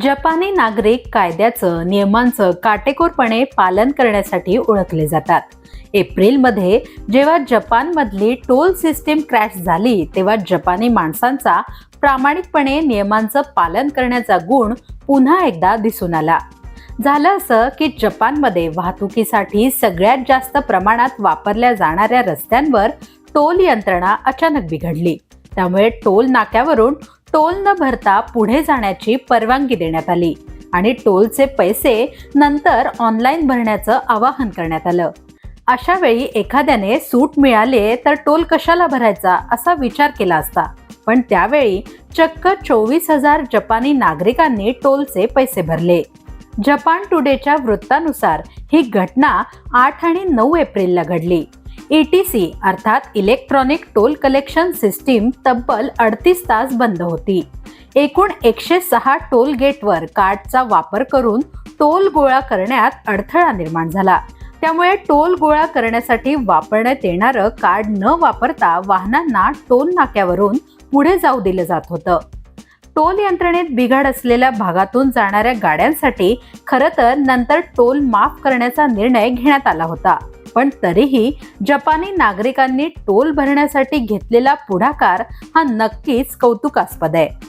जपानी नागरिक कायद्याचं नियमांचं काटेकोरपणे पालन करण्यासाठी ओळखले जातात. एप्रिलमध्ये जेव्हा जपानमधली टोल सिस्टीम क्रॅश झाली तेव्हा जपानी माणसांचा प्रामाणिकपणे नियमांचं पालन करण्याचा गुण पुन्हा एकदा दिसून आला. झालं असं की जपानमध्ये वाहतुकीसाठी सगळ्यात जास्त प्रमाणात वापरल्या जाणाऱ्या रस्त्यांवर टोल यंत्रणा अचानक बिघडली. त्यामुळे टोल नाक्यावरून टोल न भरता पुढे जाण्याची परवानगी देण्यात आली. आणि टोलचे पैसे नंतर ऑनलाईन भरण्याचं आवाहन करण्यात आलं. अशा वेळी एखाद्याने सूट मिळाले तर टोल कशाला भरायचा असा विचार केला असता. पण त्यावेळी चक्क चोवीस हजार जपानी नागरिकांनी टोलचे पैसे भरले. जपान टुडेच्या वृत्तानुसार ही घटना आठ आणि नऊ एप्रिलला घडली. ईटीसी अर्थात इलेक्ट्रॉनिक टोल कलेक्शन सिस्टीम तब्बल अडतीस तास बंद होती. एकूण एकशे सहा टोल गेटवर कार्डचा वापर करून टोल गोळा करण्यात अडथळा निर्माण झाला. त्यामुळे टोल गोळा करण्यासाठी वापरण्यात येणारं कार्ड न वापरता वाहनांना टोल नाक्यावरून पुढे जाऊ दिलं जात होतं. टोल यंत्रणेत बिघाड असलेल्या भागातून जाणाऱ्या गाड्यांसाठी खरं तर नंतर टोल माफ करण्याचा निर्णय घेण्यात आला होता. पण तरीही जपानी नागरिकांनी टोल भरण्यासाठी घेतलेला पुढाकार हा नक्कीच कौतुकास्पद आहे.